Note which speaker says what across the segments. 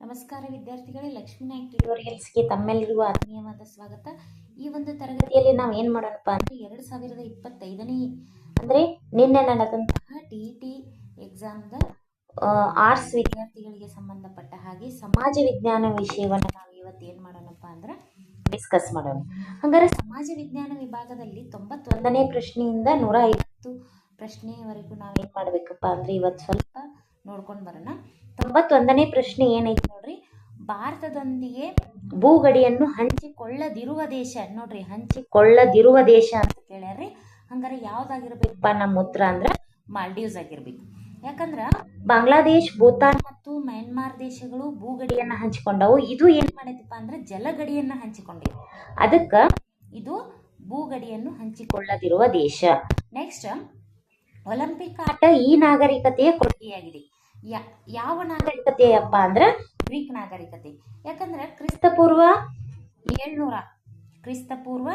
Speaker 1: ನಮಸ್ಕಾರ ವಿದ್ಯಾರ್ಥಿಗಳೇ, ಲಕ್ಷ್ಮೀ ನಾಯ್ಕ ಟ್ಯುಟೋರಿಯಲ್ಸ್ಗೆ ತಮ್ಮೆಲ್ಲರಿಗೂ ಆತ್ಮೀಯವಾದ ಸ್ವಾಗತ. ಈ ಒಂದು ತರಗತಿಯಲ್ಲಿ ನಾವು ಏನು ಮಾಡೋಣಪ್ಪ ಅಂದರೆ ಎರಡು ಸಾವಿರದ ಇಪ್ಪತ್ತೈದನೇ, ಅಂದರೆ ನಿನ್ನೆ ನಡೆದಂತಹ ಟಿ ಟಿ ಎಕ್ಸಾಮ್ದ ಆರ್ಟ್ಸ್ ವಿದ್ಯಾರ್ಥಿಗಳಿಗೆ ಸಂಬಂಧಪಟ್ಟ ಹಾಗೆ ಸಮಾಜ ವಿಜ್ಞಾನ ವಿಷಯವನ್ನು ನಾವು ಇವತ್ತು ಏನು ಮಾಡೋಣಪ್ಪ ಅಂದ್ರೆ ಡಿಸ್ಕಸ್ ಮಾಡೋಣ. ಹಾಗಾದ್ರೆ ಸಮಾಜ ವಿಜ್ಞಾನ ವಿಭಾಗದಲ್ಲಿ ತೊಂಬತ್ತೊಂದನೇ ಪ್ರಶ್ನೆಯಿಂದ ನೂರ ಐವತ್ತು ಪ್ರಶ್ನೆಯವರೆಗೂ ನಾವೇನು ಮಾಡಬೇಕಪ್ಪ ಅಂದರೆ ಇವತ್ತು ಸ್ವಲ್ಪ ನೋಡ್ಕೊಂಡು ಬರೋಣ. ತೊಂಬತ್ತೊಂದನೇ ಪ್ರಶ್ನೆ ಏನೈತೆ ನೋಡ್ರಿ? ಭಾರತದೊಂದಿಗೆ ಭೂಗಡಿಯನ್ನು ಹಂಚಿಕೊಳ್ಳದಿರುವ ದೇಶ. ನೋಡ್ರಿ, ಹಂಚಿಕೊಳ್ಳದಿರುವ ದೇಶ ಅಂತ ಕೇಳ್ಯಾರ್ರಿ. ಹಂಗಾರೆ ಯಾವ್ದಾಗಿರ್ಬೇಕಪ್ಪ ನಮ್ಮ ಉತ್ತರ ಅಂದ್ರೆ ಮಾಲ್ಡೀವ್ಸ್ ಆಗಿರ್ಬೇಕು. ಯಾಕಂದ್ರ ಬಾಂಗ್ಲಾದೇಶ್, ಭೂತಾನ್ ಮತ್ತು ಮ್ಯಾನ್ಮಾರ್ ದೇಶಗಳು ಭೂಗಡಿಯನ್ನ ಹಂಚಿಕೊಂಡವು. ಇದು ಏನ್ ಮಾಡೈತಪ್ಪ ಅಂದ್ರೆ ಜಲಗಡಿಯನ್ನ ಹಂಚಿಕೊಂಡಿವೆ. ಅದಕ್ಕ ಇದು ಭೂಗಡಿಯನ್ನು ಹಂಚಿಕೊಳ್ಳದಿರುವ ದೇಶ. ನೆಕ್ಸ್ಟ್, ಒಲಿಂಪಿಕ್ ಆಟ ಈ ನಾಗರಿಕತೆಯ ಕೊಡುಗೆಯಾಗಿದೆ. ಯಾ, ಯಾವ ನಾಗರಿಕತೆಯಪ್ಪ ಅಂದ್ರೆ ಗ್ರೀಕ್ ನಾಗರಿಕತೆ. ಯಾಕಂದ್ರೆ ಕ್ರಿಸ್ತಪೂರ್ವ ಏಳ್ನೂರ ಕ್ರಿಸ್ತಪೂರ್ವ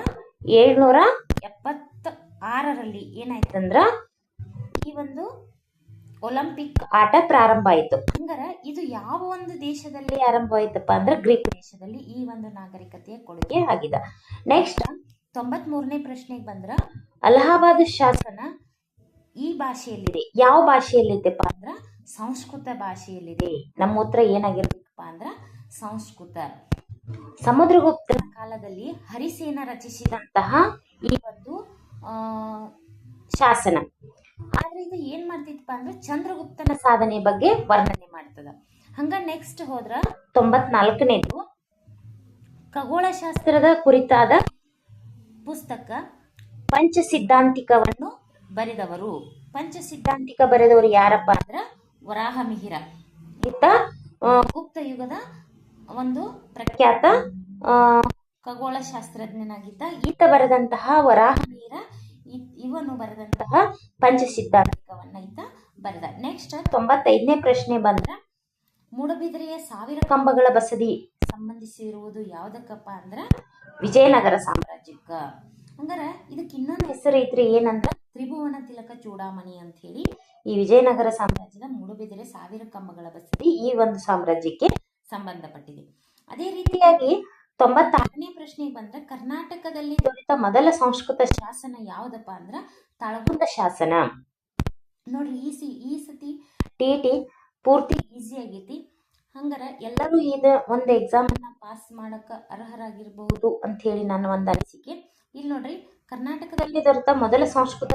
Speaker 1: ಏಳ್ನೂರ ಎಪ್ಪತ್ತ ಆರರಲ್ಲಿ ಏನಾಯ್ತಂದ್ರ ಈ ಒಂದು ಒಲಿಂಪಿಕ್ ಆಟ ಪ್ರಾರಂಭ ಆಯಿತು. ಹಂಗಾರ ಇದು ಯಾವ ಒಂದು ದೇಶದಲ್ಲಿ ಆರಂಭ ಆಯ್ತಪ್ಪ ಅಂದ್ರೆ ಗ್ರೀಕ್ ದೇಶದಲ್ಲಿ ಈ ಒಂದು ನಾಗರಿಕತೆಯ ಕೊಡುಗೆ ಆಗಿದೆ. ನೆಕ್ಸ್ಟ್ ತೊಂಬತ್ ಮೂರನೇ ಪ್ರಶ್ನೆಗೆ ಬಂದ್ರ ಅಲಹಾಬಾದ್ ಶಾಸನ ಈ ಭಾಷೆಯಲ್ಲಿದೆ. ಯಾವ ಭಾಷೆಯಲ್ಲಿದೆಪ್ಪ ಅಂದ್ರ ಸಂಸ್ಕೃತ ಭಾಷೆಯಲ್ಲಿದೆ. ನಮ್ಮ ಉತ್ತರ ಏನಾಗಿರ್ಬೇಕಪ್ಪ ಅಂದ್ರ ಸಂಸ್ಕೃತ. ಸಮುದ್ರಗುಪ್ತನ ಕಾಲದಲ್ಲಿ ಹರಿಸೇನ ರಚಿಸಿದಂತಹ ಈ ಒಂದು ಶಾಸನ. ಆದ್ರೆ ಇದು ಏನ್ ಮಾಡ್ತಿತ್ತಪ್ಪ ಅಂದ್ರೆ ಚಂದ್ರಗುಪ್ತನ ಸಾಧನೆ ಬಗ್ಗೆ ವರ್ಣನೆ ಮಾಡ್ತದ. ಹಂಗ ನೆಕ್ಸ್ಟ್ ಹೋದ್ರ ತೊಂಬತ್ನಾಲ್ಕನೇದು ಖಗೋಳಶಾಸ್ತ್ರದ ಕುರಿತಾದ ಪುಸ್ತಕ ಪಂಚ ಸಿದ್ಧಾಂತಿಕವನ್ನು ಬರೆದವರು. ಪಂಚ ಸಿದ್ಧಾಂತಿಕ ಬರೆದವರು ಯಾರಪ್ಪ ಅಂದ್ರ ವರಾಹ ಮಿಹಿರ ಈತ ಗುಪ್ತ ಯುಗದ ಒಂದು ಪ್ರಖ್ಯಾತ ಖಗೋಳ ಶಾಸ್ತ್ರಜ್ಞನಾಗಿದ್ದ ಈತ ಬರೆದಂತಹ ವರಾಹ ಮಿಹಿರ ಇವನು ಬರೆದಂತಹ ಪಂಚ ಸಿದ್ಧಾಂತಿಕವನ್ನ ಈತ ಬರೆದ. ನೆಕ್ಸ್ಟ್ ತೊಂಬತ್ತೈದನೇ ಪ್ರಶ್ನೆ ಬಂದ್ರ ಮೂಡಬಿದಿರೆಯ ಸಾವಿರ ಕಂಬಗಳ ಬಸದಿ ಸಂಬಂಧಿಸಿರುವುದು ಯಾವುದಕ್ಕಪ್ಪ ಅಂದ್ರ ವಿಜಯನಗರ ಸಾಮ್ರಾಜ್ಯಕ್ಕ. ಹಂಗಾರ ಇದಕ್ಕೆ ಇನ್ನೊಂದು ಹೆಸರು ಐತ್ರಿ, ಏನಂದ್ರ ತ್ರಿಭುವನ ತಿಲಕ ಚೂಡಾಮಣಿ ಅಂತ ಹೇಳಿ ಈ ವಿಜಯನಗರ ಸಾಮ್ರಾಜ್ಯದ ಮೂಡುಬಿದಿರೆ ಸಾವಿರ ಕಂಬಗಳ ಬಸದಿ ಈ ಒಂದು ಸಾಮ್ರಾಜ್ಯಕ್ಕೆ ಸಂಬಂಧಪಟ್ಟಿದೆ. ಅದೇ ರೀತಿಯಾಗಿ ತೊಂಬತ್ತಾರನೇ ಪ್ರಶ್ನೆಗೆ ಬಂದ್ರೆ ಕರ್ನಾಟಕದಲ್ಲಿ ದೊರೆತ ಮೊದಲ ಸಂಸ್ಕೃತ ಶಾಸನ ಯಾವ್ದಪ್ಪ ಅಂದ್ರ ತಾಳಗುಂದ ಶಾಸನ. ನೋಡ್ರಿ, ಈ ಸಿ, ಈ ಸತಿ ಟಿ ಟಿ ಪೂರ್ತಿ ಈಸಿ ಆಗೈತಿ. ಹಂಗಾರ ಎಲ್ಲರೂ ಇದ ಒಂದು ಎಕ್ಸಾಮನ್ನ ಪಾಸ್ ಮಾಡಕ ಅರ್ಹರಾಗಿರ್ಬಹುದು ಅಂತ ಹೇಳಿ ನನ್ನ ಒಂದು ಅನಿಸಿಕೆ. ಇಲ್ಲಿ ನೋಡ್ರಿ ಕರ್ನಾಟಕದಲ್ಲಿ ದೊರೆತ ಮೊದಲ ಸಂಸ್ಕೃತ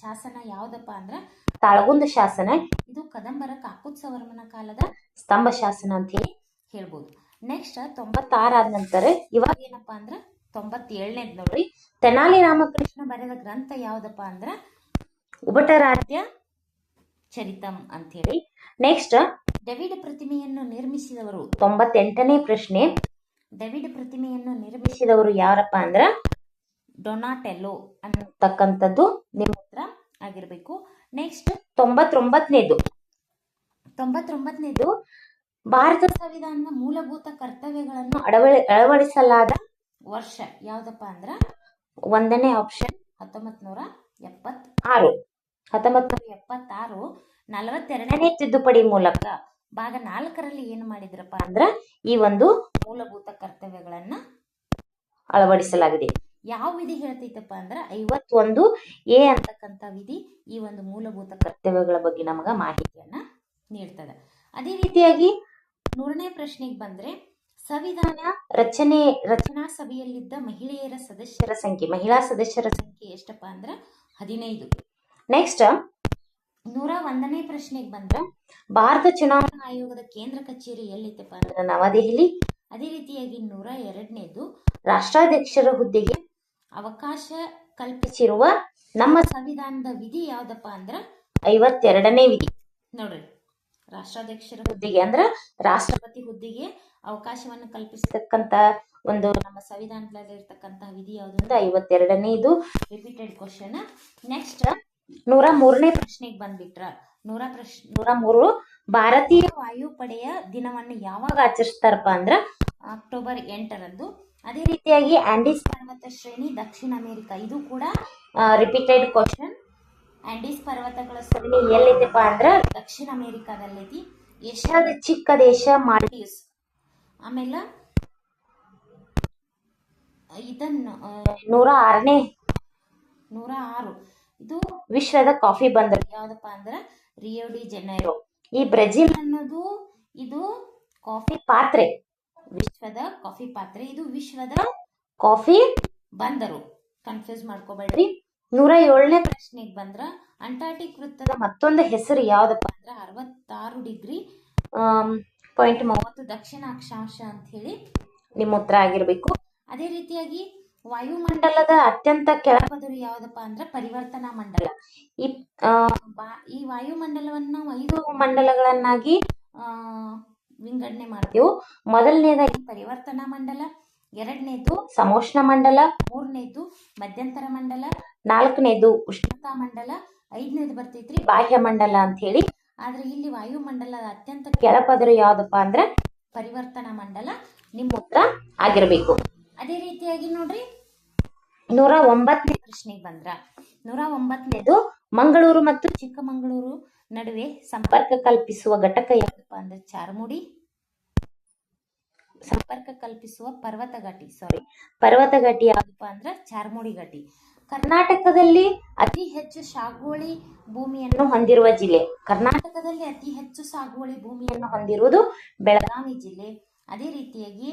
Speaker 1: ಶಾಸನ ಯಾವ್ದಪ್ಪ ಅಂದ್ರ ತಾಳಗುಂದ ಶಾಸನ. ಇದು ಕದಂಬರ ಕಾಕುತ್ಸವರ್ಮನ ಕಾಲದ ಸ್ತಂಭ ಶಾಸನ ಅಂತ ಹೇಳಿ ಹೇಳ್ಬೋದು ನೆಕ್ಸ್ಟ್ ತೊಂಬತ್ತಾರಾದ ನಂತರ ಇವಾಗ ಏನಪ್ಪ ಅಂದ್ರ ತೊಂಬತ್ತೇಳನೇದ್ ನೋಡ್ರಿ. ತೆನಾಲಿ ರಾಮಕೃಷ್ಣ ಬರೆದ ಗ್ರಂಥ ಯಾವ್ದಪ್ಪ ಅಂದ್ರ ಉಭಟರಾಧ್ಯ ಚರಿತಂ ಹೇಳಿ ನೆಕ್ಸ್ಟ್ ಡವಿಡ್ ಪ್ರತಿಮೆಯನ್ನು ನಿರ್ಮಿಸಿದವರು ತೊಂಬತ್ತೆಂಟನೇ ಪ್ರಶ್ನೆ. ಡವಿಡ್ ಪ್ರತಿಮೆಯನ್ನು ನಿರ್ಮಿಸಿದವರು ಯಾರಪ್ಪ ಅಂದ್ರ ಡೊನಾಟೆಲ್ಲೋ ಅನ್ನತಕ್ಕಂಥದ್ದು ನಿಮ್ಮ ಹತ್ರ ಆಗಿರಬೇಕು. ನೆಕ್ಸ್ಟ್ ತೊಂಬತ್ತೊಂಬತ್ತನೇದು. ತೊಂಬತ್ತೊಂಬತ್ತನೇದು, ಭಾರತ ಸಂವಿಧಾನದ ಮೂಲಭೂತ ಕರ್ತವ್ಯಗಳನ್ನು ಅಳವಡಿ ಅಳವಡಿಸಲಾದ ವರ್ಷ ಯಾವ್ದಪ್ಪ ಅಂದ್ರ ಒಂದನೇ ಆಪ್ಷನ್ ಹತ್ತೊಂಬತ್ ನೂರ ಎಪ್ಪತ್ತಾರು. ಹತ್ತೊಂಬತ್ ನೂರ ಎಪ್ಪತ್ತಾರು ನಲವತ್ತೆರಡನೇ ತಿದ್ದುಪಡಿ ಮೂಲಕ ಭಾಗ ನಾಲ್ಕರಲ್ಲಿ ಏನು ಮಾಡಿದ್ರಪ್ಪ ಅಂದ್ರ ಈ ಒಂದು ಮೂಲಭೂತ ಕರ್ತವ್ಯಗಳನ್ನ ಅಳವಡಿಸಲಾಗಿದೆ. ಯಾವ ವಿಧಿ ಹೇಳ್ತೈತಪ್ಪ ಅಂದ್ರ ಐವತ್ತೊಂದು ಎ ಅಂತಕ್ಕಂಥ ವಿಧಿ ಈ ಒಂದು ಮೂಲಭೂತ ಕರ್ತವ್ಯಗಳ ಬಗ್ಗೆ ನಮಗ ಮಾಹಿತಿಯನ್ನ ನೀಡ್ತದ. ಅದೇ ರೀತಿಯಾಗಿ ಮೂರನೇ ಪ್ರಶ್ನೆಗೆ ಬಂದ್ರೆ ಸಂವಿಧಾನ ರಚನೆ, ರಚನಾ ಸಭೆಯಲ್ಲಿದ್ದ ಮಹಿಳೆಯರ ಸದಸ್ಯರ ಸಂಖ್ಯೆ, ಮಹಿಳಾ ಸದಸ್ಯರ ಸಂಖ್ಯೆ ಎಷ್ಟಪ್ಪ ಅಂದ್ರ ಹದಿನೈದು. ನೆಕ್ಸ್ಟ್ ನೂರ ಒಂದನೇ ಪ್ರಶ್ನೆಗೆ ಬಂದ್ರ ಭಾರತ ಚುನಾವಣಾ ಆಯೋಗದ ಕೇಂದ್ರ ಕಚೇರಿ ಎಲ್ಲಿತ್ತಪ್ಪ ಅಂದ್ರೆ ನವದೆಹಲಿ. ಅದೇ ರೀತಿಯಾಗಿ ನೂರ ಎರಡನೇದು ರಾಷ್ಟ್ರಾಧ್ಯಕ್ಷರ ಹುದ್ದೆಗೆ ಅವಕಾಶ ಕಲ್ಪಿಸಿರುವ ನಮ್ಮ ಸಂವಿಧಾನದ ವಿಧಿ ಯಾವ್ದಪ್ಪ ಅಂದ್ರ? ಐವತ್ತೆರಡನೇ ವಿಧಿ. ನೋಡ್ರಿ ರಾಷ್ಟ್ರಾಧ್ಯಕ್ಷರ ಹುದ್ದೆಗೆ ಅಂದ್ರ ರಾಷ್ಟ್ರಪತಿ ಹುದ್ದೆಗೆ ಅವಕಾಶವನ್ನು ಕಲ್ಪಿಸತಕ್ಕಂತ ಒಂದು ನಮ್ಮ ಸಂವಿಧಾನದಲ್ಲಿ ಇರ್ತಕ್ಕಂತಹ ವಿಧಿ ಯಾವುದು ಅಂದ್ರೆ ಐವತ್ತೆರಡನೇ ಇದು ರಿಪೀಟೆಡ್ ಕ್ವಶನ್ ನೆಕ್ಸ್ಟ್ ನೂರ ಮೂರನೇ ಪ್ರಶ್ನೆಗೆ ಬಂದ್ಬಿಟ್ರ. ನೂರ ಪ್ರಶ್ ನೂರ ಮೂರು ಭಾರತೀಯ ವಾಯುಪಡೆಯ ದಿನವನ್ನು ಯಾವಾಗ ಆಚರಿಸ್ತಾರಪ್ಪ ಅಂದ್ರ? ಅಕ್ಟೋಬರ್ ಎಂಟರಂದು. ಅದೇ ರೀತಿಯಾಗಿ ಆಂಡೀಸ್ ಪರ್ವತ ಶ್ರೇಣಿ, ದಕ್ಷಿಣ ಅಮೆರಿಕ. ಇದು ಕೂಡ ರಿಪೀಟೆಡ್ ಕ್ವಶನ್ ಆಂಡೀಸ್ ಪರ್ವತಗಳ ಶ್ರೇಣಿ ಎಲ್ಲಿದೆಪ್ಪ ಅಂದ್ರ ದಕ್ಷಿಣ ಅಮೆರಿಕಾದಲ್ಲೈತಿ ಏಷ್ಯಾದ ಚಿಕ್ಕ ದೇಶ ಮಾಲ್ಡೀವ್ಸ್. ಆಮೇಲೆ, ಇದನ್ನು ನೂರ ಆರನೇ, ನೂರ ಆರು. ಇದು ವಿಶ್ವದ ಕಾಫಿ ಬಂದರು. ಯಾವ್ದಪ್ಪ ಅಂದ್ರೆ ರಿಯೋ ಡಿ ಜನೈರೋ ಈ ಬ್ರೆಜಿಲ್ ಅನ್ನೋದು, ಇದು ಕಾಫಿ ಪಾತ್ರೆ. ವಿಶ್ವದ ಕಾಫಿ ಪಾತ್ರೆ ಇದು ವಿಶ್ವದ ಕಾಫಿ? ಬಂದರು. ಕನ್ಫ್ಯೂಸ್ ಮಾಡ್ಕೋಬೇಡ್ರಿ. ನೂರ ಏಳನೇ ಪ್ರಶ್ನೆಗೆ ಬಂದ್ರ ಅಂಟಾರ್ಟಿಕ್ ವೃತ್ತದ ಮತ್ತೊಂದು ಹೆಸರು ಯಾವ್ದಪ್ಪ ಅಂದ್ರೆ ಅರವತ್ತಾರು ಡಿಗ್ರಿ ಪಾಯಿಂಟ್ ಮೂವತ್ತು ದಕ್ಷಿಣ ಅಕ್ಷಾಂಶ ಅಂತ ಹೇಳಿ ನಿಮ್ಮ ಉತ್ತರ ಆಗಿರ್ಬೇಕು. ಅದೇ ರೀತಿಯಾಗಿ ವಾಯುಮಂಡಲದ ಅತ್ಯಂತ ಕೆಳಪದರು ಯಾವ್ದಪ್ಪ ಅಂದ್ರೆ ಪರಿವರ್ತನಾ ಮಂಡಲ. ಈ ಈ ವಾಯುಮಂಡಲವನ್ನ ಐದು ಮಂಡಲಗಳನ್ನಾಗಿ ಆ, ವಿಂಗಡಣೆ ಮಾಡ್ತೇವೆ. ಮೊದಲನೇದಾಗಿ ಪರಿವರ್ತನಾ ಮಂಡಲ, ಎರಡನೇದು ಸಮೋಷ್ಣ ಮಂಡಲ, ಮೂರನೇದು ಮಧ್ಯಂತರ ಮಂಡಲ, ನಾಲ್ಕನೇದು ಉಷ್ಣತಾ ಮಂಡಲ, ಐದನೇದು ಬರ್ತೈತ್ರಿ ಬಾಹ್ಯ ಮಂಡಲ ಅಂತ ಹೇಳಿ. ಆದ್ರೆ ಇಲ್ಲಿ ವಾಯುಮಂಡಲದ ಅತ್ಯಂತ ಕೆಳಪದರ ಯಾವ್ದಪ್ಪ ಅಂದ್ರೆ ಪರಿವರ್ತನಾ ಮಂಡಲ, ನಿಮ್ಮ ಉತ್ತರ ಆಗಿರಬೇಕು. ಅದೇ ರೀತಿಯಾಗಿ ನೋಡ್ರಿ, ನೂರ ಒಂಬತ್ತನೇ ಪ್ರಶ್ನೆಗೆ ಬಂದ್ರ. ನೂರ ಒಂಬತ್ತನೇದು ಮಂಗಳೂರು ಮತ್ತು ಚಿಕ್ಕಮಗಳೂರು ನಡುವೆ ಸಂಪರ್ಕ ಕಲ್ಪಿಸುವ ಘಟಕ ಯಾವುದಪ್ಪ ಅಂದ್ರೆ ಚಾರ್ಮುಡಿ. ಸಂಪರ್ಕ ಕಲ್ಪಿಸುವ ಪರ್ವತ ಘಟಿ ಸಾರಿ ಪರ್ವತ ಘಟಿ ಯಾವುದಪ್ಪ ಅಂದ್ರೆ ಚಾರ್ಮುಡಿ ಘಟಿ. ಕರ್ನಾಟಕದಲ್ಲಿ ಅತಿ ಹೆಚ್ಚು ಸಾಗುವಳಿ ಭೂಮಿಯನ್ನು ಹೊಂದಿರುವ ಜಿಲ್ಲೆ. ಕರ್ನಾಟಕದಲ್ಲಿ ಅತಿ ಹೆಚ್ಚು ಸಾಗುವಳಿ ಭೂಮಿಯನ್ನು ಹೊಂದಿರುವುದು ಬೆಳಗಾವಿ ಜಿಲ್ಲೆ. ಅದೇ ರೀತಿಯಾಗಿ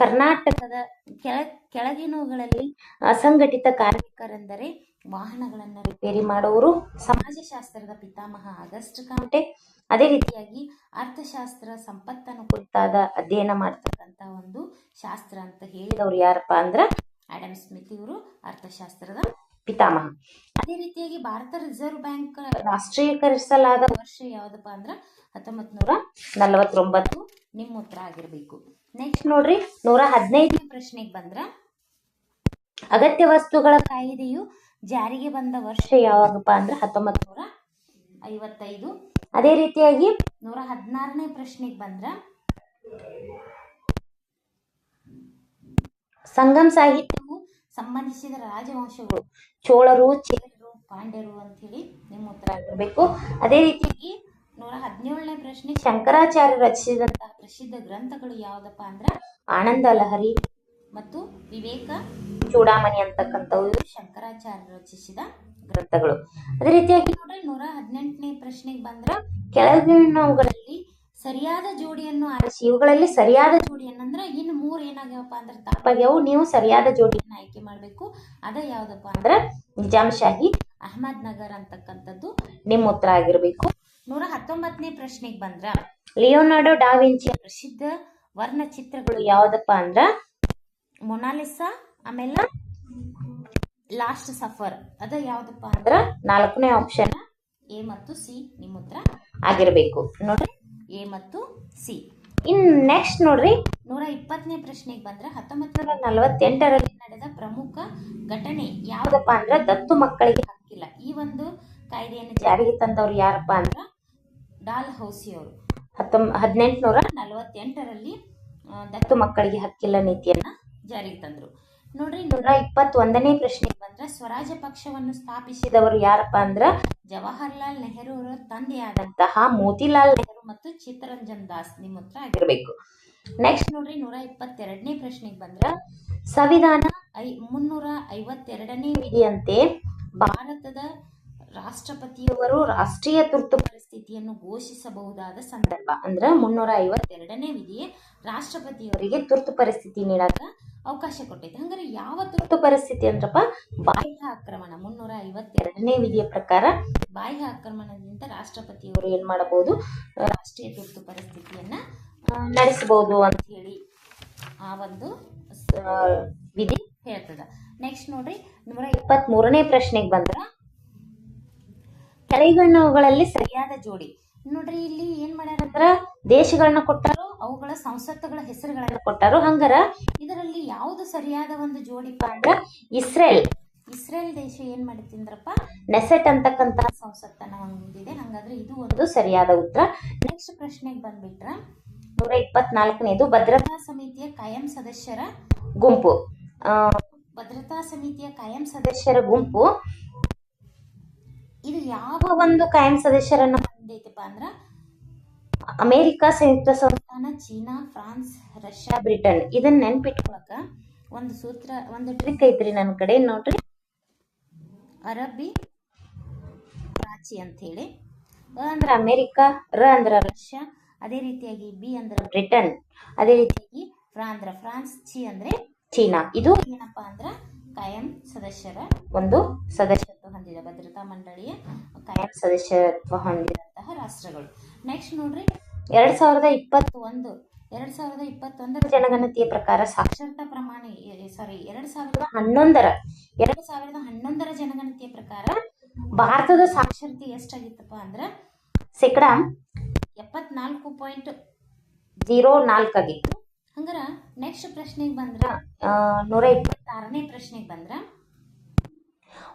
Speaker 1: ಕರ್ನಾಟಕದ ಕೆಳ, ಕೆಳಗಿನವುಗಳಲ್ಲಿ ಅಸಂಘಟಿತ ಕಾರ್ಮಿಕರೆಂದರೆ ವಾಹನಗಳನ್ನು ರಿಪೇರಿ ಮಾಡುವವರು ಸಮಾಜಶಾಸ್ತ್ರದ ಪಿತಾಮಹ ಆಗಸ್ಟ್ ಕಾಂಟೆ ಅದೇ ರೀತಿಯಾಗಿ ಅರ್ಥಶಾಸ್ತ್ರ ಸಂಪತ್ತನ್ನು ಕುರಿತಾದ ಅಧ್ಯಯನ ಮಾಡ್ತಕ್ಕಂಥ ಒಂದು ಶಾಸ್ತ್ರ ಅಂತ ಹೇಳಿದವರು ಯಾರಪ್ಪ ಅಂದ್ರ ಆಡಮ್ ಸ್ಮಿತ್ ಇವರು, ಅರ್ಥಶಾಸ್ತ್ರದ ಪಿತಾಮಹ. ಅದೇ ರೀತಿಯಾಗಿ ಭಾರತ ರಿಸರ್ವ್ ಬ್ಯಾಂಕ್ ರಾಷ್ಟ್ರೀಯಕರಿಸಲಾದ ವರ್ಷ ಯಾವ್ದಪ್ಪ ಅಂದ್ರ ಹತ್ತೊಂಬತ್ ನೂರ ನಲವತ್ತೊಂಬತ್ತು. ನಿಮ್ಮ ಉತ್ತರ ಆಗಿರ್ಬೇಕು. ನೆಕ್ಸ್ಟ್ ನೋಡ್ರಿ, ನೂರ ಹದಿನೈದನೇ ಪ್ರಶ್ನೆಗೆ ಬಂದ್ರ ಅಗತ್ಯ ವಸ್ತುಗಳ ಕಾಯ್ದೆಯು ಜಾರಿಗೆ ಬಂದ ವರ್ಷ ಯಾವಾಗಪ್ಪ ಅಂದ್ರೆ ಹತ್ತೊಂಬತ್ ನೂರ ಐವತ್ತೈದು. ಅದೇ ರೀತಿಯಾಗಿ ನೂರ ಹದಿನಾರನೇ ಪ್ರಶ್ನೆಗೆ ಬಂದ್ರ ಸಂಗಮ್ ಸಾಹಿತ್ಯವು ಸಂಬಂಧಿಸಿದ ರಾಜವಂಶಗಳು ಚೋಳರು ಚೇರರು ಪಾಂಡ್ಯರು ಅಂತ ಹೇಳಿ ನಿಮ್ಮ ಉತ್ತರ ಆಗಿರಬೇಕು ಅದೇ ರೀತಿಯಾಗಿ ನೂರ ಹದಿನೇಳನೇ ಪ್ರಶ್ನೆ ಶಂಕರಾಚಾರ್ಯ ರಚಿಸಿದಂತಹ ಪ್ರಸಿದ್ಧ ಗ್ರಂಥಗಳು ಯಾವುದಪ್ಪ ಅಂದ್ರ ಆನಂದ ಲಹರಿ ಮತ್ತು ವಿವೇಕ ಚೂಡಾಮಣಿ ಅಂತಕ್ಕಂಥವು ಶಂಕರಾಚಾರ್ಯ ರಚಿಸಿದ ಗ್ರಂಥಗಳು. ಅದೇ ರೀತಿಯಾಗಿ ನೋಡ್ರಿ ನೂರ ಹದಿನೆಂಟನೇ ಪ್ರಶ್ನೆಗೆ ಬಂದ್ರ ಕೆಳಗಿನವುಗಳಲ್ಲಿ ಸರಿಯಾದ ಜೋಡಿಯನ್ನು ಆರಿಸಿ ಇವುಗಳಲ್ಲಿ ಸರಿಯಾದ ಜೋಡಿಯನ್ನು ಅಂದ್ರೆ ಇನ್ನು ಮೂರು ಏನಾಗ್ಯಾವಪ್ಪ ಅಂದ್ರೆ ತಪ್ಪಾಗ್ಯಾವು ನೀವು ಸರಿಯಾದ ಜೋಡಿಯನ್ನು ಆಯ್ಕೆ ಮಾಡಬೇಕು. ಅದ ಯಾವ್ದಪ್ಪ ಅಂದ್ರೆ ನಿಜಾಮ್ ಶಾಹಿ ಅಹಮದ್ ನಗರ್ ಅಂತಕ್ಕಂಥದ್ದು ನಿಮ್ಮ ಉತ್ತರ ಆಗಿರಬೇಕು. ನೂರ ಹತ್ತೊಂಬತ್ತನೇ ಪ್ರಶ್ನೆಗೆ ಬಂದ್ರ ಲಿಯೋನಾರ್ಡೋ ಡಾವಿಂಚಿಯ ಪ್ರಸಿದ್ಧ ವರ್ಣಚಿತ್ರಗಳು ಯಾವ್ದಪ್ಪ ಅಂದ್ರ ಮೊನಾಲಿಸಾ ಆಮೇಲೆ ಲಾಸ್ಟ್ ಸಫರ್. ಅದ ಯಾವ್ದಪ್ಪ ಅಂದ್ರ ನಾಲ್ಕನೇ ಆಪ್ಷನ್ ಎ ಮತ್ತು ಸಿ ನಿಮ್ಮ ಉತ್ತರ ಆಗಿರಬೇಕು. ನೋಡ್ರಿ. ಎ ಮತ್ತು ಸಿ. ಇನ್ ನೆಕ್ಸ್ಟ್ ನೋಡ್ರಿ. ನೂರ ಇಪ್ಪತ್ತನೇ ಪ್ರಶ್ನೆಗೆ ಬಂದ್ರೆ ಹತ್ತೊಂಬತ್ತು ನೂರ ನಲವತ್ತೆಂಟರಲ್ಲಿ ನಡೆದ ಪ್ರಮುಖ ಘಟನೆ ಯಾವ್ದಪ್ಪ ಅಂದ್ರ ದತ್ತು ಮಕ್ಕಳಿಗೆ ಹಕ್ಕಿಲ್ಲ ಈ ಒಂದು ಕಾಯ್ದೆಯನ್ನು ಜಾರಿಗೆ ತಂದವ್ರು ಯಾರಪ್ಪ ಅಂದ್ರ ಡಾಲ್ ಹೌಸಿ ಅವರು. ಹತ್ತೊಂಬ ಹದಿನೆಂಟುನೂರ ನಲವತ್ತೆಂಟರಲ್ಲಿ ದತ್ತು ಮಕ್ಕಳಿಗೆ ಹಕ್ಕಿಲ್ಲ ನೀತಿಯನ್ನ ಜಾರಿಗೆ ತಂದ್ರು. ನೋಡ್ರಿ, ನೂರ ಇಪ್ಪತ್ತೊಂದನೇ ಪ್ರಶ್ನೆ ಬಂದ್ರೆ, ಸ್ವರಾಜ್ಯ ಪಕ್ಷವನ್ನು ಸ್ಥಾಪಿಸಿದವರು ಯಾರಪ್ಪ ಅಂದ್ರ ಜವಾಹರ್ಲಾಲ್ ನೆಹರು ಅವರ ತಂದೆಯಾದಂತಹ ಮೋತಿಲಾಲ್ ನೆಹರು ಮತ್ತು ಚಿತ್ತರಂಜನ್ ದಾಸ್ ನಿಮ್ಮ ಹತ್ರ ಆಗಿರ್ಬೇಕು. ನೆಕ್ಸ್ಟ್ ನೋಡ್ರಿ, ನೂರ ಇಪ್ಪತ್ತೆರಡನೇ ಪ್ರಶ್ನೆಗೆ ಬಂದ್ರ, ಸಂವಿಧಾನ ಐ, ಮುನ್ನೂರ ಐವತ್ತೆರಡನೇ ವಿಧಿಯಂತೆ ಭಾರತದ ರಾಷ್ಟ್ರಪತಿಯವರು ರಾಷ್ಟ್ರೀಯ ತುರ್ತು ಪರಿಸ್ಥಿತಿಯನ್ನು ಘೋಷಿಸಬಹುದಾದ ಸಂದರ್ಭ. ಅಂದ್ರ ಮುನ್ನೂರ ಐವತ್ತೆರಡನೇ ವಿಧಿ, ರಾಷ್ಟ್ರಪತಿಯವರಿಗೆ ತುರ್ತು ಪರಿಸ್ಥಿತಿ ನೀಡಾಕ ಅವಕಾಶ ಕೊಟ್ಟೈತೆ. ಹಂಗಾರೆ ಯಾವ ತುರ್ತು ಪರಿಸ್ಥಿತಿ ಅಂದ್ರಪ್ಪ ಬಾಹ್ಯ ಆಕ್ರಮಣ ಮುನ್ನೂರ ಐವತ್ತೆರಡನೇ ವಿಧಿಯ ಪ್ರಕಾರ ಬಾಹ್ಯ ಆಕ್ರಮಣದಿಂದ ರಾಷ್ಟ್ರಪತಿಯವರು ಏನ್ ಮಾಡಬಹುದು? ರಾಷ್ಟ್ರೀಯ ತುರ್ತು ಪರಿಸ್ಥಿತಿಯನ್ನ ನಡೆಸಬಹುದು ಅಂತ ಹೇಳಿ ಆ ಒಂದು ವಿಧಿ ಹೇಳ್ತದ. ನೆಕ್ಸ್ಟ್ ನೋಡ್ರಿ ನೂರ ಇಪ್ಪತ್ತ್ ಮೂರನೇ ಪ್ರಶ್ನೆಗೆ ಬಂದ್ರ ಕೆಳಗಣ್ಣುಗಳಲ್ಲಿ ಸರಿಯಾದ ಜೋಡಿ. ನೋಡ್ರಿ ಇಲ್ಲಿ ಏನ್ ಮಾಡ್ಯಾರ ದೇಶಗಳನ್ನ ಕೊಟ್ಟಾರು ಅವುಗಳ ಸಂಸತ್ತುಗಳ ಹೆಸರುಗಳನ್ನ ಕೊಟ್ಟರು ಹಂಗರ ಇದರಲ್ಲಿ ಯಾವುದು ಸರಿಯಾದ ಒಂದು ಜೋಡಿಪ ಅಂದ್ರ ಇಸ್ರೇಲ್. ಇಸ್ರೇಲ್ ದೇಶ ಏನ್ ಮಾಡಿತ್ತಂದ್ರಪ್ಪ ನೆಸೆಟ್ ಅಂತಕ್ಕಂತಹ ಸಂಸತ್ತನ್ನ ಹೊಂದಿದೆ. ಹಂಗಾದ್ರೆ ಇದು ಒಂದು ಸರಿಯಾದ ಉತ್ತರ. ನೆಕ್ಸ್ಟ್ ಪ್ರಶ್ನೆಗೆ ಬಂದ್ಬಿಟ್ರ ನೂರ ಇಪ್ಪತ್ನಾಲ್ಕನೇದು ಭದ್ರತಾ ಸಮಿತಿಯ ಕಾಯಂ ಸದಸ್ಯರ ಗುಂಪು. ಭದ್ರತಾ ಸಮಿತಿಯ ಕಾಯಂ ಸದಸ್ಯರ ಗುಂಪು, ಇದು ಯಾವ ಒಂದು ಕಾಯಂ ಸದಸ್ಯರನ್ನ ಹೊಂದೈತಪ್ಪ ಅಂದ್ರ ಅಮೇರಿಕಾ ಸಂಯುಕ್ತ ಸಂಸ್ಥಾನ, ಚೀನಾ, ಫ್ರಾನ್ಸ್, ರಷ್ಯಾ, ಬ್ರಿಟನ್. ಇದನ್ನ ನೆನ್ಪಿಟ್ಕೊಳಕ ಒಂದು ಸೂತ್ರ, ಒಂದು ಟ್ರಿಕ್ ಐತ್ರಿ ನನ್ನ ಕಡೆ. ನೋಡ್ರಿ. ಅರಬ್ಬಿ ಪ್ರಾಚಿ ಅಂಥೇಳಿ ಅ ಅಂದ್ರೆ ಅಮೇರಿಕಾ, ರ ಅಂದ್ರೆ ರಷ್ಯಾ, ಅದೇ ರೀತಿಯಾಗಿ ಬಿ ಅಂದ್ರೆ ಬ್ರಿಟನ್, ಅದೇ ರೀತಿಯಾಗಿ ಫ್ರಾ ಅಂದ್ರೆ ಫ್ರಾನ್ಸ್, ಚಿ ಅಂದ್ರೆ ಚೀನಾ. ಇದು ಏನಪ್ಪಾ ಅಂದ್ರೆ ಕಾಯಂ ಸದಸ್ಯರ ಒಂದು ಸದಸ್ಯತ್ವ ಹೊಂದಿದ ಭದ್ರತಾ ಮಂಡಳಿಯ ಕಾಯಂ ಸದಸ್ಯತ್ವ ಹೊಂದಿದಂತಹ ರಾಷ್ಟ್ರಗಳು. ನೆಕ್ಸ್ಟ್ ನೋಡ್ರಿ. ಎರಡ್ ಸಾವಿರದ ಇಪ್ಪತ್ತೊಂದು, ಎರಡ್ ಸಾವಿರದ ಇಪ್ಪತ್ತೊಂದರ ಜನಗಣತಿಯ ಪ್ರಕಾರ ಸಾಕ್ಷರತಾ ಪ್ರಮಾಣ ಸಾರಿ ಎರಡ್ ಸಾವಿರದ ಹನ್ನೊಂದರ, ಎರಡ್ ಸಾವಿರದ ಹನ್ನೊಂದರ ಜನಗಣತಿಯ ಪ್ರಕಾರ ಭಾರತದ ಸಾಕ್ಷರತೆ ಎಷ್ಟಾಗಿತ್ತಪ್ಪ ಅಂದ್ರೆ ಶೇಕಡ ಎಪ್ಪತ್ನಾಲ್ಕು ಪಾಯಿಂಟ್ ಜೀರೋ ನಾಲ್ಕು ಆಗಿತ್ತು ಹಂಗಾರ ನೆಕ್ಸ್ಟ್ ಪ್ರಶ್ನೆಗೆ ಬಂದ್ರ ನೂರ ಇಪ್ಪತ್ತಾರನೇ ಪ್ರಶ್ನೆಗೆ ಬಂದ್ರ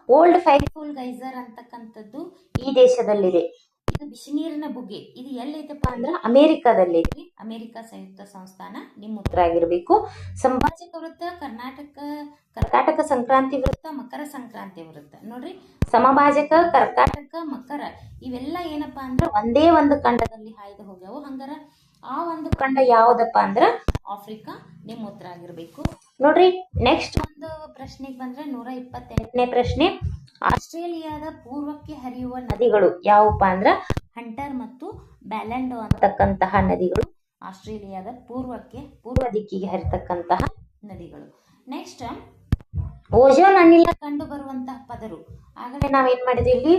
Speaker 1: ಓಲ್ಡ್ ಫೈಟ್ಫುಲ್ ಗೈಸರ್ ಅಂತಕ್ಕಂಥದ್ದು ಈ ದೇಶದಲ್ಲಿದೆ. ಇದು ಬಿಸಿನೀರಿನ ಬುಗ್ಗೆ. ಇದು ಎಲ್ಲೈತಪ್ಪ ಅಂದ್ರ ಅಮೇರಿಕಾದಲ್ಲೈತಿ ಅಮೆರಿಕ ಸಂಯುಕ್ತ ಸಂಸ್ಥಾನ ನಿಮ್ಮ ಉತ್ತರ. ಆಗಿರಬೇಕು. ಸಂಭಾಜಕ ವೃತ್ತ ಕರ್ನಾಟಕ ಕರ್ಕಾಟಕ ಸಂಕ್ರಾಂತಿ ವೃತ್ತ ಮಕರ ಸಂಕ್ರಾಂತಿ ವೃತ್ತ. ನೋಡ್ರಿ ಸಮಭಾಜಕ ಕರ್ಕಾಟಕ ಮಕರ ಇವೆಲ್ಲ ಏನಪ್ಪಾ ಅಂದ್ರ ಒಂದೇ ಒಂದು ಖಂಡದಲ್ಲಿ ಹಾಯ್ದು ಹೋಗ್ಯಾವು. ಹಂಗಾರ ಆ ಒಂದು ಖಂಡ ಯಾವ್ದಪ್ಪ ಅಂದ್ರ ಆಫ್ರಿಕಾ ನಿಮ್ಮ ಉತ್ತರ ಆಗಿರ್ಬೇಕು. ನೋಡ್ರಿ ನೆಕ್ಸ್ಟ್ ಒಂದು ಪ್ರಶ್ನೆಗೆ ಬಂದ್ರೆ ನೂರ ಇಪ್ಪತ್ತೆಂಟನೇ ಪ್ರಶ್ನೆ. ಆಸ್ಟ್ರೇಲಿಯಾದ ಪೂರ್ವಕ್ಕೆ ಹರಿಯುವ ನದಿಗಳು ಯಾವಪ್ಪ ಅಂದ್ರ ಹಂಟರ್ ಮತ್ತು ಬ್ಯಾಲೆಂಡೋ ಅಂತಕ್ಕಂತಹ ನದಿಗಳು. ಆಸ್ಟ್ರೇಲಿಯಾದ ಪೂರ್ವಕ್ಕೆ ಪೂರ್ವ ದಿಕ್ಕಿಗೆ ಹರಿತಕ್ಕಂತಹ ನದಿಗಳು. ನೆಕ್ಸ್ಟ್ ಓಜೋನ್ ಅನಿಲ ಕಂಡು ಬರುವಂತಹ ಪದರು. ಆಗಲೇ ನಾವೇನ್ ಮಾಡಿದ್ವಿ ಇಲ್ಲಿ?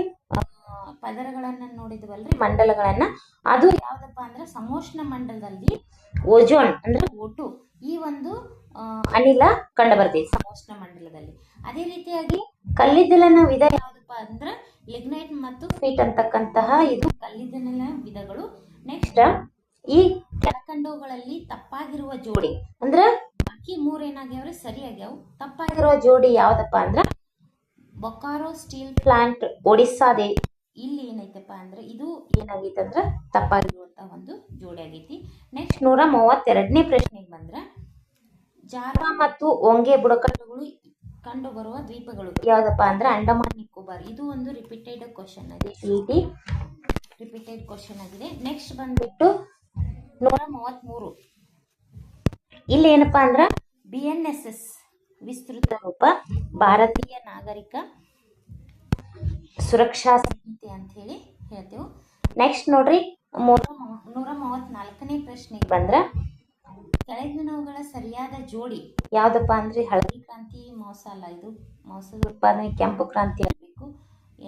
Speaker 1: ಪದರಗಳನ್ನ ನೋಡಿದ್ವಲ್ರಿ, ಮಂಡಲಗಳನ್ನ. ಅದು ಯಾವ್ದಪ್ಪ ಅಂದ್ರೆ ಸಮೋಷ್ಣ ಮಂಡಲದಲ್ಲಿ ಓಜೋನ್ ಅಂದ್ರೆ ಓಟು ಈ ಒಂದು ಅನಿಲ ಕಂಡು ಬರ್ತೈತಿ ಸಮೋಷ್ಣ ಮಂಡಲದಲ್ಲಿ. ಅದೇ ರೀತಿಯಾಗಿ ಕಲ್ಲಿದ್ದಲನ ವಿಧ ಯಾವ್ದಪ್ಪ ಅಂದ್ರೆ ಲಿಗ್ನೈಟ್ ಮತ್ತು ಫೀಟ್ ಅಂತಕ್ಕಂತಹ ಇದು ಕಲ್ಲಿದ್ದಲಿನ ವಿಧಗಳು. ನೆಕ್ಸ್ಟ್ ಈ ಕೆಳಕಂಡವುಗಳಲ್ಲಿ ತಪ್ಪಾಗಿರುವ ಜೋಡಿ ಅಂದ್ರ ಬಾಕಿ ಮೂರ್ ಏನಾಗ್ಯಾವ್ರಿ? ಸರಿ ಆಗ್ಯಾವ ತಪ್ಪಾಗಿರುವ ಜೋಡಿ ಯಾವ್ದಪ್ಪ ಅಂದ್ರ ಬೊಕಾರೋ ಸ್ಟೀಲ್ ಪ್ಲಾಂಟ್, ಒಡಿಸ್ಸಾದೆ ಇಲ್ಲಿ ಏನೈತಪ್ಪ ಅಂದ್ರೆ ಇದು ಏನಾಗೈತೆ ಅಂದ್ರೆ ತಪ್ಪಾಗಿರುವಂತಹ ಒಂದು ಜೋಡಿ ಆಗೈತಿ. ನೆಕ್ಸ್ಟ್ ನೂರ ಮೂವತ್ತೆರಡನೇ ಪ್ರಶ್ನೆಗೆ ಬಂದ್ರ ಜಾರ್ವಾ ಮತ್ತು ಒಂಗೆ ಬುಡಕಟ್ಟುಗಳು ಕಂಡು ಬರುವ ದ್ವೀಪಗಳು ಯಾವ್ದಪ್ಪ ಅಂದ್ರೆ ಅಂಡಮಾನ್, ನಿಕೋಬಾರ್. ಇದು ಒಂದು ರಿಪೀಟೆಡ್ ಕ್ವಶನ್ ಆಗಿದೆ. ಟಿ ರಿಪೀಟೆಡ್ ಕ್ವಶನ್ ಆಗಿದೆ. ನೆಕ್ಸ್ಟ್ ಬಂದ್ಬಿಟ್ಟು ನೂರ ಮೂವತ್ತ್ಮೂರು. ಇಲ್ಲಿ ಏನಪ್ಪಾ ಅಂದ್ರ ಬಿ ಎನ್ ಎಸ್ ಎಸ್ ವಿಸ್ತೃತ ರೂಪ ಭಾರತೀಯ ನಾಗರಿಕ ಸುರಕ್ಷಾ ಸಂಹಿತೆ ಅಂತ ಹೇಳಿ ಹೇಳ್ತೇವೆ. ನೆಕ್ಸ್ಟ್ ನೋಡ್ರಿ ನೂರ ಮೂವತ್ನಾಲ್ಕನೇ ಪ್ರಶ್ನೆಗೆ ಬಂದ್ರ, ಕೆಳಗಿನವುಗಳ ಸರಿಯಾದ ಜೋಡಿ ಯಾವ್ದಪ್ಪ ಅಂದ್ರೆ ಹಳದಿ ಕ್ರಾಂತಿ ಮೋಸ ಇದು. ಮೋಸದ ಉತ್ಪಾದನೆ ಕೆಂಪು ಕ್ರಾಂತಿ ಆಗ್ಬೇಕು,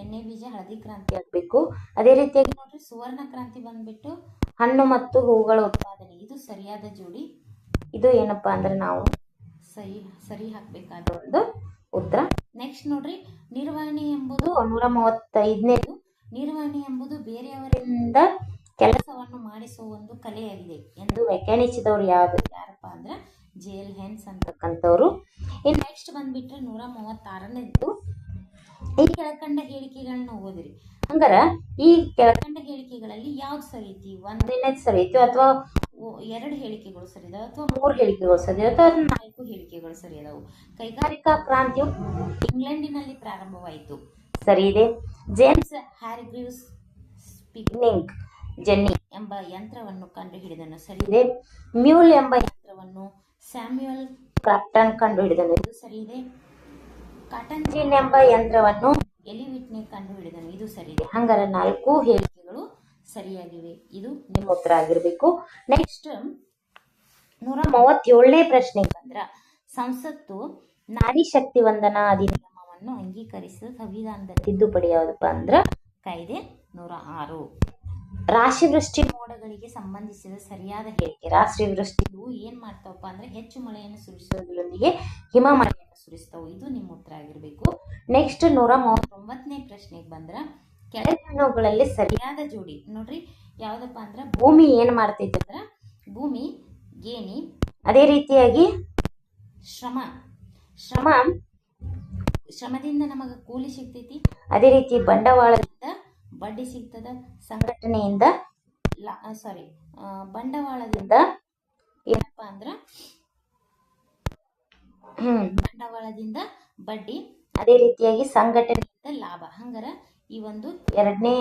Speaker 1: ಎಣ್ಣೆ ಬೀಜ ಹಳದಿ ಕ್ರಾಂತಿ ಆಗ್ಬೇಕು. ಅದೇ ರೀತಿಯಾಗಿ ನೋಡ್ರಿ, ಸುವರ್ಣ ಕ್ರಾಂತಿ ಬಂದ್ಬಿಟ್ಟು ಹಣ್ಣು ಮತ್ತು ಹೂಗಳ ಉತ್ಪಾದನೆ, ಇದು ಸರಿಯಾದ ಜೋಡಿ. ಇದು ಏನಪ್ಪಾ ಅಂದ್ರೆ ನಾವು ಸರಿ ಸರಿ ಹಾಕ್ಬೇಕಾದ ಒಂದು ಉತ್ತರ? ನೆಕ್ಸ್ಟ್ ನೋಡ್ರಿ ನಿರ್ವಹಣೆ ಎಂಬುದು ನೂರ ಮೂವತ್ತೈದನೇದು ನಿರ್ವಹಣೆ ಎಂಬುದು ಬೇರೆಯವರಿಂದ ಕೆಲಸವನ್ನು ಮಾಡಿಸುವ ಒಂದು ಕಲೆಯಾಗಿದೆ ಎಂದು ವ್ಯಾಖ್ಯಾನಿಸಿದವರು ಯಾವ್ದು ಯಾರಪ್ಪ ಅಂದ್ರೆ ಜೆ ಎಲ್ ಹೆನ್ಸ್ ಅಂತಕ್ಕಂಥವ್ರು. ಇನ್ನು ನೆಕ್ಸ್ಟ್ ಬಂದ್ಬಿಟ್ರೆ ನೂರ ಮೂವತ್ತಾರನೇದ್ದು. ಈ ಕೆಳಕಂಡ ಹೇಳಿಕೆಗಳನ್ನ ಓದಿರಿ. ಹಂಗಾರ ಈ ಕೆಳಕಂಡ ಹೇಳಿಕೆಗಳಲ್ಲಿ ಯಾವ್ದು ಸರಿ ಐತಿ? ಒಂದನೇದು ಸರಿ ಅಥವಾ ಎರಡು ಹೇಳಿಕೆಗಳು ಸರಿ ಇದಾವೆ ಅಥವಾ ಮೂರು ಹೇಳಿಕೆಗಳು ಸರಿ ಅಥವಾ ನಾಲ್ಕು ಹೇಳಿಕೆಗಳು ಸರಿ ಇದಾವೆ? ಕೈಗಾರಿಕಾ ಕ್ರಾಂತಿಯು ಇಂಗ್ಲೆಂಡಿನಲ್ಲಿ ಪ್ರಾರಂಭವಾಯಿತು. ಸರಿ ಇದೆ. ಜೇಮ್ಸ್ ಹ್ಯಾರಿಗ್ರೀವ್ಸ್ ಸ್ಪಿಗ್ನಿಂಗ್ ಜೆನ್ನಿ ಎಂಬ ಯಂತ್ರವನ್ನು ಕಂಡುಹಿಡಿದನು. ಸರಿ ಇದೆ. ಮ್ಯೂಲ್ ಎಂಬ ಯಂತ್ರವನ್ನು ಸ್ಯಾಮ್ಯುಯಲ್ ಕ್ರಾಪ್ಟನ್ ಕಂಡುಹಿಡಿದನು. ಇದು ಸರಿ ಇದೆ. ಕಾಟನ್ ಜಿನ್ ಎಂಬ ಯಂತ್ರವನ್ನು ಎಲಿವಿಟ್ನಿ ಕಂಡುಹಿಡಿದನು ಇದು ಸರಿ ಇದೆ ಹಂಗಾರೆ ನಾಲ್ಕು ಹೇಳಿಕೆಗಳು ಸರಿಯಾಗಿವೆ. ಇದು ನಿಮ್ಮ ಉತ್ತರ ಆಗಿರಬೇಕು. ನೆಕ್ಸ್ಟ್ ನೂರ ಮೂವತ್ತೇಳನೇ ಪ್ರಶ್ನೆ ಬಂದ್ರ, ಸಂಸತ್ತು ನಾರಿ ಶಕ್ತಿ ವಂದನಾ ಅಧಿನಿಯಮವನ್ನು ಅಂಗೀಕರಿಸಿದ ಸಂವಿಧಾನದ ತಿದ್ದುಪಡಿ ಯಾವುದಪ್ಪ ಅಂದ್ರ, ಕಾಯ್ದೆ ನೂರ ಆರು. ರಾಶಿವೃಷ್ಟಿ ಮೋಡಗಳಿಗೆ ಸಂಬಂಧಿಸಿದ ಸರಿಯಾದ ಹೇಳಿಕೆ. ರಾಶಿವೃಷ್ಟಿಯು ಏನ್ ಮಾಡ್ತಾವಪ್ಪ ಅಂದ್ರೆ ಹೆಚ್ಚು ಮಳೆಯನ್ನು ಸುರಿಸೋದ್ರೊಂದಿಗೆ ಹಿಮ ಮಳೆಯನ್ನು ಸುರಿಸ್ತಾವು ಇದು ನಿಮ್ಮ ಉತ್ತರ ಆಗಿರಬೇಕು. ನೆಕ್ಸ್ಟ್ ನೂರ ಮೂವತ್ತೊಂಬತ್ತನೇ ಪ್ರಶ್ನೆಗೆ ಬಂದ್ರ, ಕೆಳಗಿನವುಗಳಲ್ಲಿ ಸರಿಯಾದ ಜೋಡಿ, ನೋಡ್ರಿ, ಯಾವ್ದಪ್ಪ ಅಂದ್ರ ಭೂಮಿ ಏನ್ ಮಾಡ್ತೈತೆ ಅಂದ್ರ, ಭೂಮಿ, ಗೇಣಿ, ಅದೇ ರೀತಿಯಾಗಿ ಶ್ರಮ. ಶ್ರಮ ಶ್ರಮದಿಂದ ನಮಗೆ ಕೂಲಿ ಸಿಗ್ತೈತಿ. ಅದೇ ರೀತಿ ಬಂಡವಾಳದಿಂದ ಬಡ್ಡಿ ಸಿಗ್ತದ. ಸಂಘಟನೆಯಿಂದ ಸಾರಿ ಬಂಡವಾಳದಿಂದ ಏನಪ್ಪಾ ಅಂದ್ರ ಬಂಡವಾಳದಿಂದ ಬಡ್ಡಿ ಅದೇ ರೀತಿಯಾಗಿ ಸಂಘಟನೆಯಿಂದ ಲಾಭ. ಹಂಗಾರ ಈ ಒಂದು ಎರಡನೇ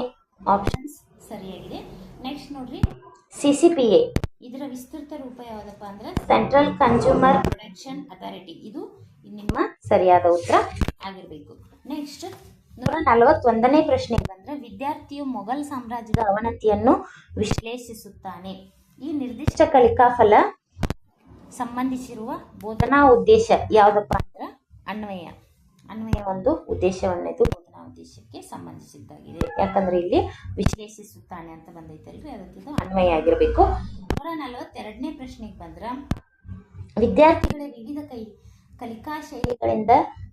Speaker 1: ಆಪ್ಷನ್ಸ್ ಸರಿಯಾಗಿದೆ. ನೆಕ್ಸ್ಟ್ ನೋಡ್ರಿ. ಸಿ ಸಿ ಪಿ ಎ ಇದರ ವಿಸ್ತೃತ ರೂಪ ಯಾವುದಪ್ಪ ಅಂದ್ರೆ ಸೆಂಟ್ರಲ್ ಕನ್ಸ್ಯೂಮರ್ ಪ್ರೊಟೆಕ್ಷನ್ ಅಥಾರಿಟಿ ಇದು ನಿಮ್ಮ ಸರಿಯಾದ ಉತ್ತರ ಆಗಿರಬೇಕು. ನೆಕ್ಸ್ಟ್ ನೂರ ನಲವತ್ತೊಂದನೇ ಪ್ರಶ್ನೆ. ಬಂದ್ರೆ ವಿದ್ಯಾರ್ಥಿಯು ಮೊಘಲ್ ಸಾಮ್ರಾಜ್ಯದ ಅವನತಿಯನ್ನು ವಿಶ್ಲೇಷಿಸುತ್ತಾನೆ. ಈ ನಿರ್ದಿಷ್ಟ ಕಲಿಕಾ ಫಲ ಸಂಬಂಧಿಸಿರುವ ಬೋಧನಾ ಉದ್ದೇಶ ಯಾವುದಪ್ಪ ಅಂದ್ರೆ ಅನ್ವಯ. ಅನ್ವಯ ಒಂದು ಉದ್ದೇಶವನ್ನೇದು ಬೋಧನಾ ಉದ್ದೇಶಕ್ಕೆ ಸಂಬಂಧಿಸಿದ್ದಾಗಿದೆ. ಯಾಕಂದ್ರೆ ಇಲ್ಲಿ ವಿಶ್ಲೇಷಿಸುತ್ತಾನೆ ಅಂತ ಬಂದೈತಲ್ರಿ ಅದಕ್ಕೆ ಅನ್ವಯ ಆಗಿರಬೇಕು. ನೂರ ನಲವತ್ತೆರಡನೇ ಪ್ರಶ್ನೆಗೆ ಬಂದ್ರ, ವಿದ್ಯಾರ್ಥಿಗಳ ವಿವಿಧ ಕೈ ಕಲಿಕಾ ಶೈಲಿಗಳಿಂದ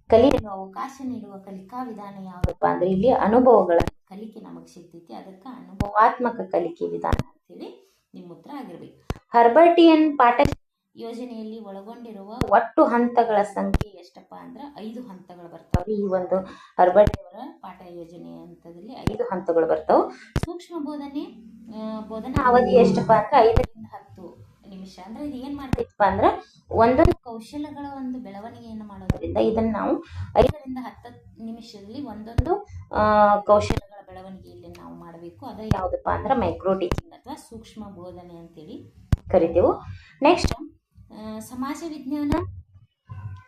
Speaker 1: ಕಲಿಯಲು ಅವಕಾಶ ನೀಡುವ ಕಲಿಕಾ ವಿಧಾನ ಯಾವುದಪ್ಪ ಅಂದ್ರೆ ಇಲ್ಲಿ ಅನುಭವಗಳ ಕಲಿಕೆ ನಮಗೆ ಸಿಗ್ತೈತಿ. ಅದಕ್ಕೆ ಅನುಭವಾತ್ಮಕ ಕಲಿಕೆ ವಿಧಾನ ಅಂತೇಳಿ ನಿಮ್ಮ ಉತ್ತರ ಆಗಿರ್ಬೇಕು. ಹರ್ಬರ್ಟಿಯನ್ ಪಾಠ ಯೋಜನೆಯಲ್ಲಿ ಒಳಗೊಂಡಿರುವ ಒಟ್ಟು ಹಂತಗಳ ಸಂಖ್ಯೆ ಎಷ್ಟಪ್ಪ ಅಂದ್ರೆ ಐದು ಹಂತಗಳು ಬರ್ತಾವೆ. ಈ ಒಂದು ಅವರ ಪಾಠ ಯೋಜನೆ ಹಂತದಲ್ಲಿ ಐದು ಹಂತಗಳು ಬರ್ತಾವೆ. ಸೂಕ್ಷ್ಮ ಬೋಧನೆ ಬೋಧನಾ ಅವಧಿ ಎಷ್ಟಪ್ಪ ಅಂದ್ರೆ ಐದರಿಂದ ಹತ್ತು ನಿಮಿಷ. ಅಂದ್ರೆ ಇದು ಏನ್ ಮಾಡ್ತೈತಪ್ಪ ಅಂದ್ರೆ ಒಂದೊಂದು ಕೌಶಲ್ಯಗಳ ಒಂದು ಬೆಳವಣಿಗೆಯನ್ನು ಮಾಡೋದ್ರಿಂದ ಇದನ್ನ ನಾವು ಐದರಿಂದ ಹತ್ತು ನಿಮಿಷದಲ್ಲಿ ಒಂದೊಂದು ಆ, ಕೌಶಲ್ಯಗಳ ಬೆಳವಣಿಗೆಯಲ್ಲಿ ನಾವು ಮಾಡಬೇಕು. ಅದ ಯಾವುದಪ್ಪ ಅಂದ್ರೆ ಮೈಕ್ರೋ ಟೀಚಿಂಗ್ ಅಥವಾ ಸೂಕ್ಷ್ಮ ಬೋಧನೆ ಅಂತೇಳಿ ಕರಿತೇವೆ. ನೆಕ್ಸ್ಟ್ ಸಮಾಜ ವಿಜ್ಞಾನ,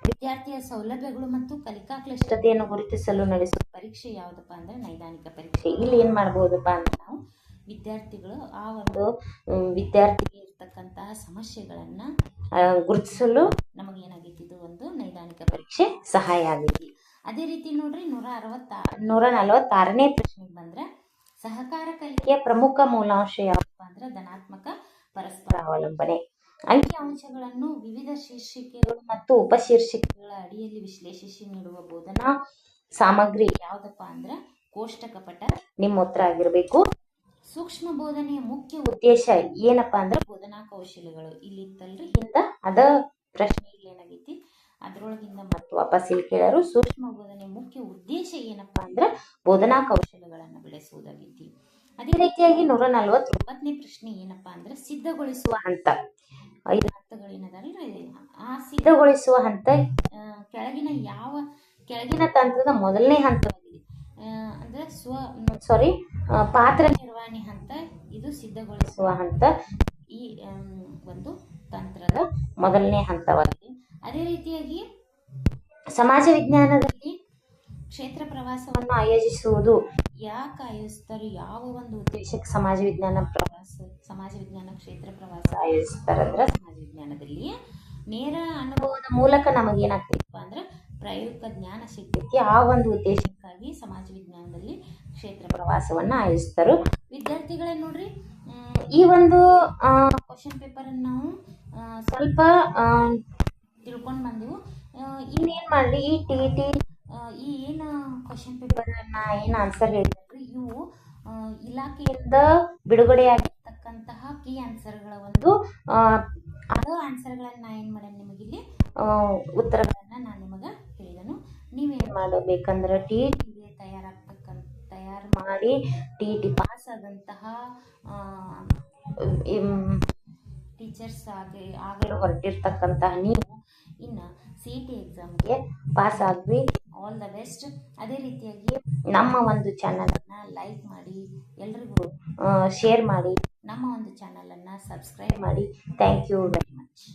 Speaker 1: ವಿದ್ಯಾರ್ಥಿಯ ಸೌಲಭ್ಯಗಳು ಮತ್ತು ಕಲಿಕಾ ಕ್ಲಿಷ್ಟತೆಯನ್ನು ಗುರುತಿಸಲು ನಡೆಸುವ ಪರೀಕ್ಷೆ ಯಾವುದಪ್ಪ ಅಂದ್ರೆ ನೈದಾನಿಕ ಪರೀಕ್ಷೆ. ಇಲ್ಲಿ ಏನ್ ಮಾಡ್ಬೋದಪ್ಪ ಅಂದ್ರೆ ನಾವು ವಿದ್ಯಾರ್ಥಿಗಳು ಆ ಒಂದು ವಿದ್ಯಾರ್ಥಿಗೆ ಇರ್ತಕ್ಕಂತಹ ಸಮಸ್ಯೆಗಳನ್ನ ಗುರುತಿಸಲು ನಮಗೆ ಏನಾಗೈತಿ? ಇದು ಒಂದು ನೈದಾನಿಕ ಪರೀಕ್ಷೆ ಸಹಾಯ ಆಗೈತಿ. ಅದೇ ರೀತಿ ನೋಡ್ರಿ ನೂರ ಅರವತ್ತ ನೂರ ನಲವತ್ತಾರನೇ ಪ್ರಶ್ನೆಗೆ ಬಂದ್ರೆ ಸಹಕಾರ ಕಲಿಕೆಯ ಪ್ರಮುಖ ಮೂಲಾಂಶ ಯಾವಪ್ಪ ಅಂದ್ರೆ ಧನಾತ್ಮಕ ಪರಸ್ಪರ ಅವಲಂಬನೆ. ಅಂಕಿ ಅಂಶಗಳನ್ನು ವಿವಿಧ ಶೀರ್ಷಿಕೆಗಳು ಮತ್ತು ಉಪಶೀರ್ಷಿಕೆಗಳ ಅಡಿಯಲ್ಲಿ ವಿಶ್ಲೇಷಿಸಿ ನೀಡುವ ಬೋಧನಾ ಸಾಮಗ್ರಿ ಯಾವ್ದಪ್ಪ ಅಂದ್ರೆ ಕೋಷ್ಟಕ ಪಟ ನಿಮ್ಮ ಉತ್ತರ ಆಗಿರಬೇಕು. ಸೂಕ್ಷ್ಮ ಬೋಧನೆಯ ಮುಖ್ಯ ಉದ್ದೇಶ ಏನಪ್ಪಾ ಅಂದ್ರೆ ಬೋಧನಾ ಕೌಶಲ್ಯಗಳು. ಇಲ್ಲಿ ಇತ್ತಲ್ರಿ, ಹಿಂದ ಅದ ಪ್ರಶ್ನೆ ಇಲ್ಲಿ ಏನಾಗೈತಿ? ಅದ್ರೊಳಗಿಂದ ಮತ್ತೆ ವಾಪಸ್ ಇಲ್ಲಿ ಕೇಳರು. ಸೂಕ್ಷ್ಮ ಬೋಧನೆಯ ಮುಖ್ಯ ಉದ್ದೇಶ ಏನಪ್ಪಾ ಅಂದ್ರೆ ಬೋಧನಾ ಕೌಶಲ್ಯಗಳನ್ನು ಬೆಳೆಸುವುದಾಗೈತಿ. ಅದೇ ರೀತಿಯಾಗಿ ನೂರ ನಲವತ್ತೊಂಬತ್ತನೇ ಪ್ರಶ್ನೆ ಏನಪ್ಪಾ ಅಂದ್ರೆ ಸಿದ್ಧಗೊಳಿಸುವ ಹಂತ. ಐದು ಹಂತಗಳೇನದಲ್ರಿ ಆ ಸಿದ್ಧಗೊಳಿಸುವ ಹಂತ. ಕೆಳಗಿನ ಯಾವ ಕೆಳಗಿನ ತಂತ್ರದ ಮೊದಲನೇ ಹಂತವಾಗಿದೆ. ಅಂದ್ರೆ ಸ್ವ ಸಾರಿ ಪಾತ್ರ ನಿರ್ವಹಣೆ ಹಂತ ಇದು ಸಿದ್ಧಗೊಳಿಸುವ ಹಂತ. ಈ ಒಂದು ತಂತ್ರದ ಮೊದಲನೇ ಹಂತವಾಗಿದೆ. ಅದೇ ರೀತಿಯಾಗಿ ಸಮಾಜ ವಿಜ್ಞಾನದಲ್ಲಿ ಕ್ಷೇತ್ರ ಪ್ರವಾಸವನ್ನು ಆಯೋಜಿಸುವುದು ಯಾಕೆ ಆಯೋಜಿಸ್ತಾರೆ? ಯಾವ ಒಂದು ಉದ್ದೇಶಕ್ಕೆ ಸಮಾಜ ವಿಜ್ಞಾನ ಪ್ರವಾಸ ಸಮಾಜ ವಿಜ್ಞಾನ ಕ್ಷೇತ್ರ ಪ್ರವಾಸ ಆಯೋಜಿಸ್ತಾರಂದ್ರೆ ಸಮಾಜ ವಿಜ್ಞಾನದಲ್ಲಿ ನೇರ ಅನುಭವದ ಮೂಲಕ ನಮಗೆ ಏನಾಗ್ತೈತಪ್ಪ ಅಂದ್ರೆ ಪ್ರಾಯೋಗಿಕ ಜ್ಞಾನ ಸಿಗ್ತೈತಿ. ಆ ಒಂದು ಉದ್ದೇಶಕ್ಕಾಗಿ ಸಮಾಜ ವಿಜ್ಞಾನದಲ್ಲಿ ಕ್ಷೇತ್ರ ಪ್ರವಾಸವನ್ನ ಆಯೋಜಿಸ್ತಾರೆ. ವಿದ್ಯಾರ್ಥಿಗಳೇ ನೋಡ್ರಿ ಈ ಒಂದು ಕ್ವಶನ್ ಪೇಪರನ್ನು ನಾವು ಸ್ವಲ್ಪ ತಿಳ್ಕೊಂಡು ಬಂದೆವು. ಇನ್ನೇನು ಮಾಡಲಿ? ಈ ಟಿ ಟಿ ಈ ಏನು ಕ್ವಶನ್ ಪೇಪರನ್ನು ಏನು ಆನ್ಸರ್ ಹೇಳಿದ್ರಿ? ಇವು ಇಲಾಖೆಯಿಂದ ಬಿಡುಗಡೆಯಾಗಿರ್ತಕ್ಕಂತಹ ಕೀ ಆನ್ಸರ್ಗಳ ಒಂದು ಅದು ಆನ್ಸರ್ಗಳನ್ನು ನಾ ಏನು ನಿಮಗೆ ಇಲ್ಲಿ ಉತ್ತರಗಳನ್ನು ನಾನು ನಿಮಗೆ ಹೇಳಿದನು. ನೀವೇನು ಮಾಡಬೇಕಂದ್ರೆ ಟಿ ಟಿಗೆ ತಯಾರಾಗ್ತಕ್ಕಂಥ ತಯಾರು ಮಾಡಿ ಟಿ ಟಿ ಪಾಸ್ ಆದಂತಹ ಟೀಚರ್ಸ್ ಆಗಿ, ಆಗಲು ಹೊರಟಿರ್ತಕ್ಕಂತಹ ನೀವು ಇನ್ನು ಸಿ ಟಿ ಎಕ್ಸಾಮ್ಗೆ ಪಾಸ್ ಆಗ್ವಿ ಆಲ್ ದ ಬೆಸ್ಟ್ ಅದೇ ರೀತಿಯಾಗಿ ನಮ್ಮ ಒಂದು ಚಾನಲನ್ನು ಲೈಕ್ ಮಾಡಿ, ಎಲ್ರಿಗೂ ಶೇರ್ ಮಾಡಿ, ನಮ್ಮ ಒಂದು ಚಾನಲನ್ನು ಸಬ್ಸ್ಕ್ರೈಬ್ ಮಾಡಿ. Thank you very much